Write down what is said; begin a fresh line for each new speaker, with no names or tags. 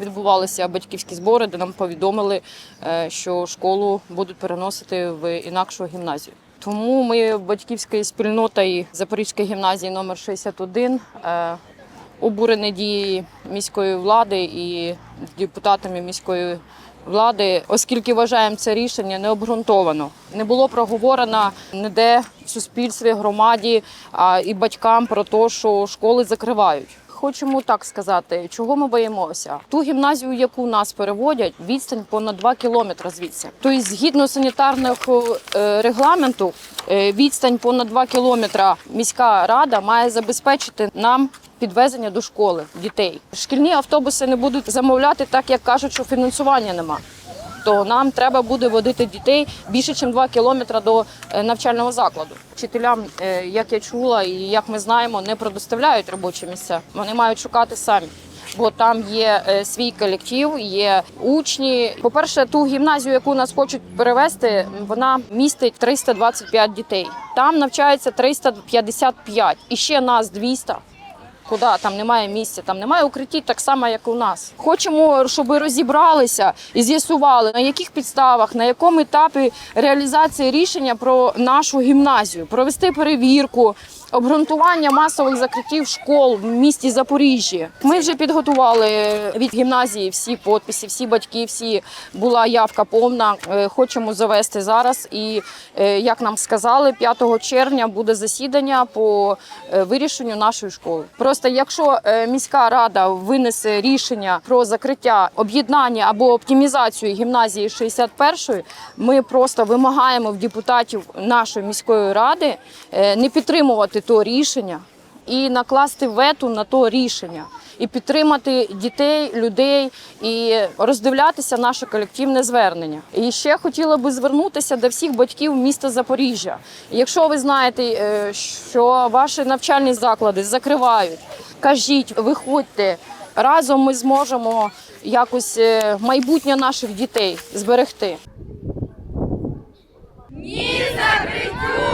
відбувалися батьківські збори, де нам повідомили, е, що школу будуть переносити в інакшу гімназію. Тому ми батьківською спільнотою Запорізької гімназії номер 61 е, обурені дії міської влади і депутатами міської влади, оскільки вважаємо це рішення необґрунтовано. Не було проговорено ніде в суспільстві, громаді і батькам про те, що школи закривають. Хочемо так сказати, чого ми боїмося. Ту гімназію, яку нас переводять, відстань понад 2 кілометри звідси. Тобто, згідно санітарного е, регламенту, е, відстань понад 2 кілометра міська рада має забезпечити нам підвезення до школи дітей. Шкільні автобуси не будуть замовляти, так як кажуть, що фінансування нема. То нам треба буде водити дітей більше, ніж 2 кілометри до е, навчального закладу. Вчителям, е, як я чула і як ми знаємо, не предоставляють робочі місця. Вони мають шукати самі. Бо там є е, свій колектив, є учні. По-перше, ту гімназію, яку нас хочуть перевести, вона містить 325 дітей. Там навчається 355. І ще нас 200. Куди там немає місця, там немає укриттів, так само, як у нас. Хочемо, щоб розібралися і з'ясували, на яких підставах, на якому етапі реалізації рішення про нашу гімназію, провести перевірку, обґрунтування масових закриттів школ в місті Запоріжжя. Ми вже підготували від гімназії всі підписи, всі батьки, всі була явка повна. Е, Хочемо завести зараз. І е, як нам сказали, 5 червня буде засідання по е, вирішенню нашої школи. Просто якщо міська рада винесе рішення про закриття об'єднання або оптимізацію гімназії 61-ї, ми просто вимагаємо в депутатів нашої міської ради не підтримувати то рішення і накласти вето на то рішення. І підтримати дітей, людей і роздивлятися наше колективне звернення. І ще хотіла би звернутися до всіх батьків міста Запоріжжя. Якщо ви знаєте, е, що ваші навчальні заклади закривають, кажіть, виходьте. Разом ми зможемо якось е, майбутнє наших дітей зберегти.
Ні закриттю